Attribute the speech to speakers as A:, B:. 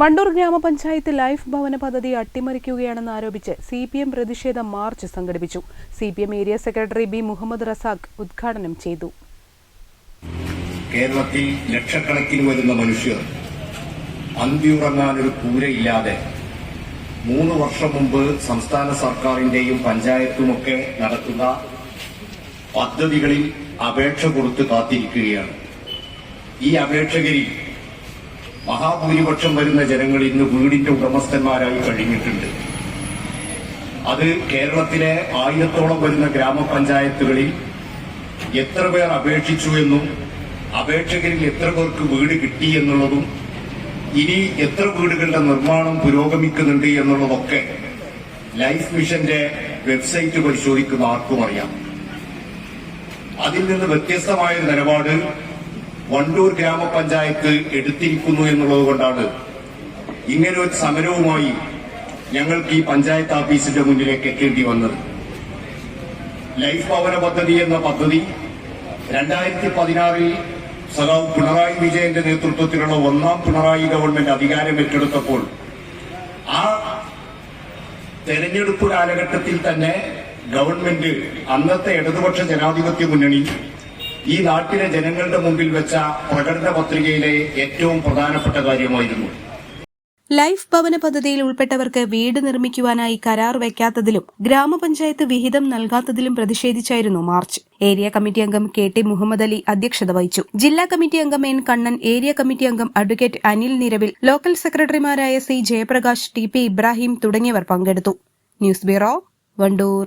A: വണ്ടൂർ ഗ്രാമപഞ്ചായത്ത് ലൈഫ് ഭവന പദ്ധതി അട്ടിമറിക്കുകയാണെന്ന് ആരോപിച്ച് സി പി എം പ്രതിഷേധ മാർച്ച് സംഘടിപ്പിച്ചു. C P M area secretary B Muhammad Razak ഉദ്ഘാടനം ചെയ്തു.
B: കേരളത്തിൽ ലക്ഷക്കണക്കിന് വരുന്ന മനുഷ്യർ അന്തിയുറങ്ങാനൊരു കൂരയില്ലാതെ മൂന്ന് വർഷം മുമ്പ് സംസ്ഥാന സർക്കാരിന്റെയും പഞ്ചായത്തുമൊക്കെ നടത്തുന്ന പദ്ധതികളിൽ അപേക്ഷ കൊടുത്ത് കാത്തിരിക്കുകയാണ്. ഈ അപേക്ഷകരിൽ മഹാഭൂരിപക്ഷം വരുന്ന ജനങ്ങൾ ഇന്ന് വീടിന്റെ ഉടമസ്ഥന്മാരായി കഴിഞ്ഞിട്ടുണ്ട്. അത് കേരളത്തിലെ ആയിരത്തോളം വരുന്ന ഗ്രാമപഞ്ചായത്തുകളിൽ എത്ര പേർ അപേക്ഷിച്ചു എന്നും അപേക്ഷകരിൽ എത്ര പേർക്ക് വീട് കിട്ടി എന്നുള്ളതും ഇനി എത്ര വീടുകളുടെ നിർമ്മാണം പുരോഗമിക്കുന്നുണ്ട് എന്നുള്ളതൊക്കെ ലൈഫ് മിഷന്റെ വെബ്സൈറ്റ് പരിശോധിക്കുന്ന ആർക്കും അറിയാം. അതിൽ നിന്ന് വ്യത്യസ്തമായ നിലപാട് വണ്ടൂർ ഗ്രാമപഞ്ചായത്ത് എടുത്തിരിക്കുന്നു എന്നുള്ളത് കൊണ്ടാണ് ഇങ്ങനെ ഒരു സമരവുമായി ഞങ്ങൾക്ക് ഈ പഞ്ചായത്ത് ഓഫീസിന്റെ മുന്നിലേക്ക് എത്തേണ്ടി വന്നത്. ലൈഫ് ഭവന പദ്ധതി എന്ന പദ്ധതി രണ്ടായിരത്തി പതിനാറിൽ സഖാവ് പിണറായി വിജയന്റെ നേതൃത്വത്തിലുള്ള ഒന്നാം പിണറായി ഗവൺമെന്റ് അധികാരം ഏറ്റെടുത്തപ്പോൾ ആ തെരഞ്ഞെടുപ്പ് കാലഘട്ടത്തിൽ തന്നെ ഗവൺമെന്റ് അന്നത്തെ ഇടതുപക്ഷ ജനാധിപത്യ മുന്നണി ഈ നാട്ടിലെ ജനങ്ങളുടെ മുമ്പിൽ വെച്ച പ്രകടന പത്രികയിലെ ഏറ്റവും പ്രധാനപ്പെട്ട കാര്യമായിരുന്നു.
A: ലൈഫ് ഭവന പദ്ധതിയിൽ ഉൾപ്പെട്ടവർക്ക് വീട് നിർമ്മിക്കുവാനായി കരാർ വയ്ക്കാത്തതിലും ഗ്രാമപഞ്ചായത്ത് വിഹിതം നൽകാത്തതിലും പ്രതിഷേധിച്ചായിരുന്നു മാർച്ച്. ഏരിയ കമ്മിറ്റി അംഗം കെ ടി മുഹമ്മദ് അലി അധ്യക്ഷത വഹിച്ചു. ജില്ലാ കമ്മിറ്റി അംഗം എൻ കണ്ണൻ ഏരിയ കമ്മിറ്റി അംഗം അഡ്വക്കേറ്റ് അനിൽ നിരവിൽ ലോക്കൽ സെക്രട്ടറിമാരായ C Jayaprakash T P Ibrahim തുടങ്ങിയവർ പങ്കെടുത്തു. News bureau Wandoor.